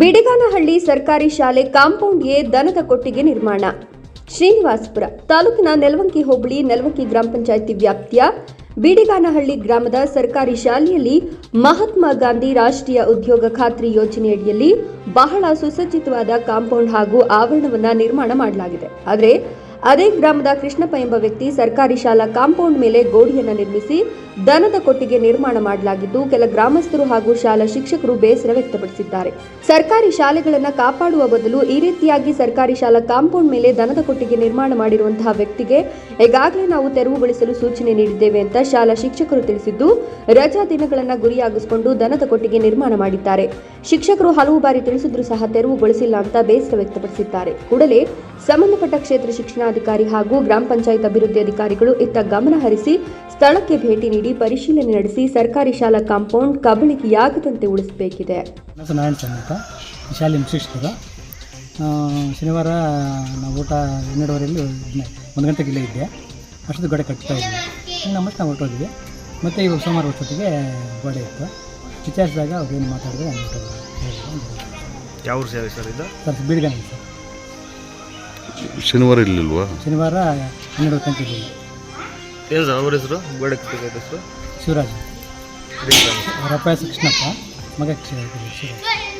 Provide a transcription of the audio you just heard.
ಬಳಿ ಸರ್ಕಾರಿ ಶಾಲೆ ಕಾಂಪೌಂಡ್ಗೆ ದನದ ಕೊಟ್ಟಿಗೆ ನಿರ್ಮಾಣ. ಶ್ರೀನಿವಾಸಪುರ ತಾಲೂಕಿನ ನೆಲವಂಕಿ ಹೋಬಳಿ ನೆಲವಂಕಿ ಗ್ರಾಮ ಪಂಚಾಯಿತಿ ವ್ಯಾಪ್ತಿಯ ಬಿಡಿಗಾನಹಳ್ಳಿ ಗ್ರಾಮದ ಸರ್ಕಾರಿ ಶಾಲೆಯಲ್ಲಿ ಮಹಾತ್ಮ ಗಾಂಧಿ ರಾಷ್ಟ್ರೀಯ ಉದ್ಯೋಗ ಖಾತ್ರಿ ಯೋಜನೆಯಡಿಯಲ್ಲಿ ಬಹಳ ಸುಸಜ್ಜಿತವಾದ ಕಾಂಪೌಂಡ್ ಹಾಗೂ ಆವರಣವನ್ನು ನಿರ್ಮಾಣ ಮಾಡಲಾಗಿದೆ. ಆದರೆ ಅದೇ ಗ್ರಾಮದ ಕೃಷ್ಣಪ್ಪ ಎಂಬ ವ್ಯಕ್ತಿ ಸರ್ಕಾರಿ ಶಾಲಾ ಕಾಂಪೌಂಡ್ ಮೇಲೆ ಗೋಡೆಯನ್ನು ನಿರ್ಮಿಸಿ ದನದ ಕೊಟ್ಟಿಗೆ ನಿರ್ಮಾಣ ಮಾಡಲಾಗಿದ್ದು, ಕೆಲ ಗ್ರಾಮಸ್ಥರು ಹಾಗೂ ಶಾಲಾ ಶಿಕ್ಷಕರು ಬೇಸರ ವ್ಯಕ್ತಪಡಿಸಿದ್ದಾರೆ. ಸರ್ಕಾರಿ ಶಾಲೆಗಳನ್ನು ಕಾಪಾಡುವ ಬದಲು ಈ ರೀತಿಯಾಗಿ ಸರ್ಕಾರಿ ಶಾಲಾ ಕಾಂಪೌಂಡ್ ಮೇಲೆ ದನದ ಕೊಟ್ಟಿಗೆ ನಿರ್ಮಾಣ ಮಾಡಿರುವಂತಹ ವ್ಯಕ್ತಿಗೆ ಈಗಾಗಲೇ ನಾವು ತೆರವುಗೊಳಿಸಲು ಸೂಚನೆ ನೀಡಿದ್ದೇವೆ ಅಂತ ಶಾಲಾ ಶಿಕ್ಷಕರು ತಿಳಿಸಿದ್ದು, ರಜಾ ದಿನಗಳನ್ನು ಗುರಿಯಾಗಿಸಿಕೊಂಡು ದನದ ಕೊಟ್ಟಿಗೆ ನಿರ್ಮಾಣ ಮಾಡಿದ್ದಾರೆ. ಶಿಕ್ಷಕರು ಹಲವು ಬಾರಿ ತಿಳಿಸಿದ್ರೂ ಸಹ ತೆರವುಗೊಳಿಸಿಲ್ಲ ಅಂತ ಬೇಸರ ವ್ಯಕ್ತಪಡಿಸಿದ್ದಾರೆ. ಕೂಡಲೇ ಸಂಬಂಧಪಟ್ಟ ಕ್ಷೇತ್ರ ಶಿಕ್ಷಣಾಧಿಕಾರಿ ಹಾಗೂ ಗ್ರಾಮ ಪಂಚಾಯತ್ ಅಭಿವೃದ್ಧಿ ಅಧಿಕಾರಿಗಳು ಇತ್ತ ಗಮನ ಹರಿಸಿ ಸ್ಥಳಕ್ಕೆ ಭೇಟಿ ನೀಡಿ ಪರಿಶೀಲನೆ ನಡೆಸಿ ಸರ್ಕಾರಿ ಶಾಲಾ ಕಾಂಪೌಂಡ್ ಕಬಳಿಕೆಯಾಗದಂತೆ ಉಳಿಸಬೇಕಿದೆ. ಹೆಸರು ನಾರಾಯಣ ಶಾಲೆ ಶಿಕ್ಷಕರು ಶನಿವಾರ ನಾವು ಊಟ ಹನ್ನೆರಡುವರೆಯಲ್ಲಿ ಒಂದು ಗಂಟೆಗೆ ಇಲ್ಲೇ ಇದ್ದೆ. ಅಷ್ಟೊತ್ತು ಗೋಡೆ ಕಟ್ತಾ ಇದ್ವಿ ಮತ್ತೆ ನಾವು ಹೊರಟೋದ್ವಿ. ಮತ್ತು ಇವಾಗ ಸೋಮವಾರ ಹೊತ್ತೊತ್ತಿಗೆ ಗೋಡೆ ಇತ್ತು. ವಿಚಾರಿಸಿದಾಗ ಅವ್ರು ಏನು ಮಾತಾಡಿದ್ರೆ ಯಾವ ಊರು ಸೇವೆ ಸರ್ ಇದು? ಸರ್ ಬೀಡ್ಗಾನೆ ಸರ್. ಶನಿವಾರ ಇಲ್ಲಿಲ್ವಾ ಶನಿವಾರ ಹನ್ನೆರಡು ಗಂಟೆ ಇದ್ದೀವಿ ಏನು ಸರ್ ಅವ್ರ ಹೆಸರು? ಗೋಡೆ ಕಟ್ಟಿದ ಹೆಸರು? ಶಿವರಾಜ್. ಅವರಪ್ಪ ಕೃಷ್ಣಪ್ಪ. ಮಗ ಶಿವರಾಜ್